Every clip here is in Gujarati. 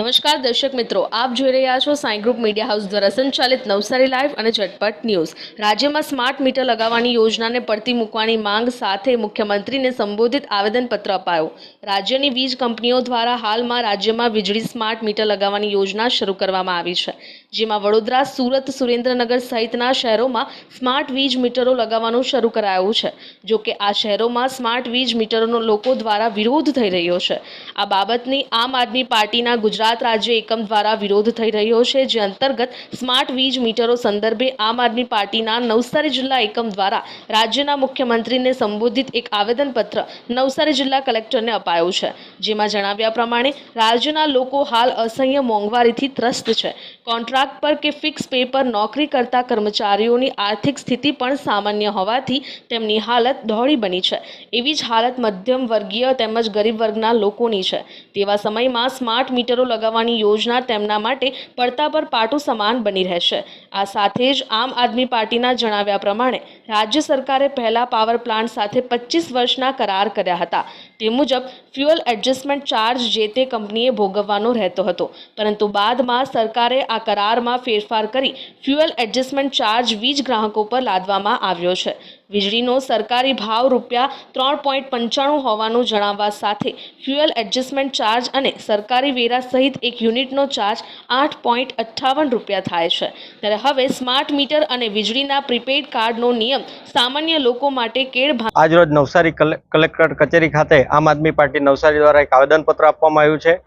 નમસ્કાર દર્શક મિત્રો, આપ જોઈ રહ્યા છો સાઈ ગ્રુપ મીડિયા હાઉસ દ્વારા સંચાલિત નવસારી લાઈવ અને ઝટપટ ન્યૂઝ. રાજ્યમાં સ્માર્ટ મીટર લગાવવાની યોજનાને પડતી મૂકવાની માંગ સાથે મુખ્યમંત્રીને સંબોધિત આવેદનપત્ર અપાયો. રાજ્યની વીજ કંપનીઓ દ્વારા હાલમાં રાજ્યમાં વીજળી સ્માર્ટ મીટર લગાવવાની યોજના શરૂ કરવામાં આવી છે. જેમાં વડોદરા, સુરત, સુરેન્દ્રનગર સહિતના શહેરોમાં સ્માર્ટ વીજ મીટરો લગાવવાનું શરૂ કરાયું છે. જો કે આ શહેરોમાં સ્માર્ટ વીજ મીટરોનો લોકો દ્વારા વિરોધ થઈ રહ્યો છે. આ બાબતની આમ આદમી પાર્ટીના ગુજરાત રાજ્ય એકમ દ્વારા વિરોધ થઈ રહ્યો છે, જે અંતર્ગત સ્માર્ટ વીજ મીટરો સંદર્ભે આમ આદમી પાર્ટીના નવસારી જિલ્લા એકમ દ્વારા રાજ્યના મુખ્યમંત્રીને સંબોધિત એક આવેદનપત્ર નવસારી જિલ્લા કલેક્ટરને અપાયું છે. જેમાં જણાવ્યા પ્રમાણે, રાજ્યના લોકો હાલ અસહ્ય મોંઘવારીથી ત્રસ્ત છે. કોન્ટ્રાક્ટ પર કે ફિક્સ પે પર નોકરી કરતા કર્મચારીઓની આર્થિક સ્થિતિ પણ સામાન્ય હોવાથી તેમની હાલત દોહળી બની છે. એવી જ હાલત મધ્યમ વર્ગીય તેમજ ગરીબ વર્ગના લોકોની છે. તેવા સમયમાં સ્માર્ટ મીટરો લગાવવાની યોજના તેમના માટે પડતા પર પાટું સમાન બની રહેશે. આ સાથે જ આમ આદમી પાર્ટીના જણાવ્યા પ્રમાણે રાજ્ય સરકારે પહેલા પાવર પ્લાન્ટ સાથે પચીસ વર્ષના કરાર કર્યા હતા. તે મુજબ ફ્યુઅલ એડજસ્ટમેન્ટ ચાર્જ જે તે કંપનીએ ભોગવવાનો રહેતો હતો. પરંતુ બાદમાં સરકારે આ કરારમાં ફેરફાર કરી ફ્યુઅલ એડજસ્ટમેન્ટ ચાર્જ વીજ ગ્રાહકો પર લાદવામાં આવ્યો છે. વીજળીનો સરકારી ભાવ રૂપિયા ત્રણ પોઈન્ટ પંચાણું હોવાનું જણાવવા સાથે ફ્યુઅલ એડજસ્ટમેન્ટ ચાર્જ અને સરકારી વેરા સહિત એક યુનિટનો ચાર્જ આઠ પોઈન્ટ અઠ્ઠાવન રૂપિયા થાય છે. ત્યારે હવે સ્માર્ટ મીટર અને વીજળીના પ્રીપેડ કાર્ડનો નિયમ સામાન્ય લોકો માટે કેળ આજરોજ નવસારી કલે- કલેક્ટર કચેરી ખાતે આમ આદમી પાર્ટી નવસારી દ્વારા એક આવેદનપત્ર આપવામાં આવ્યું છે,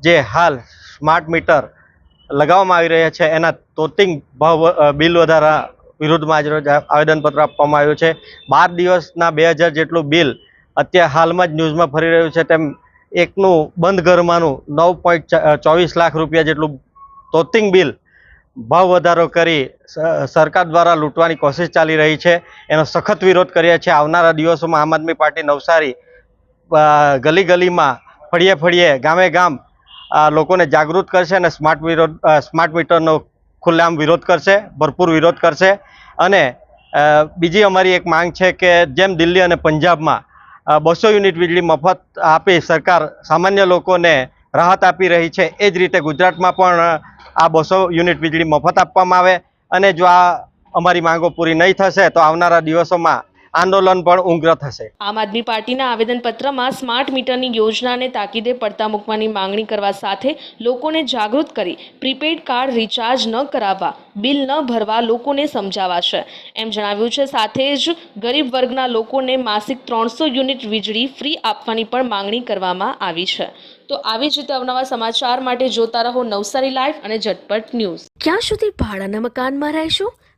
જે હાલ સ્માર્ટ મીટર લગાવવામાં આવી રહ્યા છે. એના તોતિંગ ભાવ બિલ વધારા વિરુદ્ધમાં આજરોજ આ આવેદનપત્ર આપવામાં આવ્યું છે. બાર દિવસના બે હજાર જેટલું બિલ અત્યારે હાલમાં જ ન્યૂઝમાં ફરી રહ્યું છે તેમ એકનું બંધ ઘરમાંનું નવ પોઈન્ટ ચોવીસ લાખ રૂપિયા જેટલું તોતિંગ બિલ ભાવ વધારો કરી સરકાર દ્વારા લૂંટવાની કોશિશ ચાલી રહી છે. એનો સખત વિરોધ કરીએ છીએ આવનારા દિવસોમાં આમ આદમી પાર્ટી નવસારી ગલી ગલીમાં ફળીએ ફળીએ ગામે ગામ લોકોને જાગૃત કરશે અને સ્માર્ટ વિરોધ સ્માર્ટ મીટરનો ખુલ્લેઆમ વિરોધ કરશે, ભરપૂર વિરોધ કરશે. અને બીજી અમારી એક માંગ છે કે જેમ દિલ્હી અને પંજાબમાં બસો યુનિટ વીજળી મફત આપી સરકાર સામાન્ય લોકોને રાહત આપી રહી છે, એ જ રીતે ગુજરાતમાં પણ આ બસો યુનિટ વીજળી મફત આપવામાં આવે. અને જો આ અમારી માંગો પૂરી નહીં થશે, તો આવનારા દિવસોમાં આંદોલન પણ ઉગ્ર થશે. આમ આદમી પાર્ટીના આવેદનપત્રમાં સ્માર્ટ મીટરની યોજનાને તાકીદે પડતા મૂકવાની માંગણી કરવા સાથે લોકોને જાગૃત કરી પ્રીપેડ કાર્ડ રિચાર્જ ન કરાવવા બિલ ન ભરવા લોકોને સમજાવાશે એમ જણાવ્યું છે સાથે જ ગરીબ વર્ગના લોકોને માસિક ત્રણસો યુનિટ વીજળી ફ્રી આપવાની પણ માંગણી કરવામાં આવી છે. તો આવી જ રીતે અવનવા સમાચાર માટે જોતા રહો નવસારી લાઈવ અને ઝટપટ ન્યૂઝ. ક્યાં સુધી ભાડાના મકાનમાં રહેશો?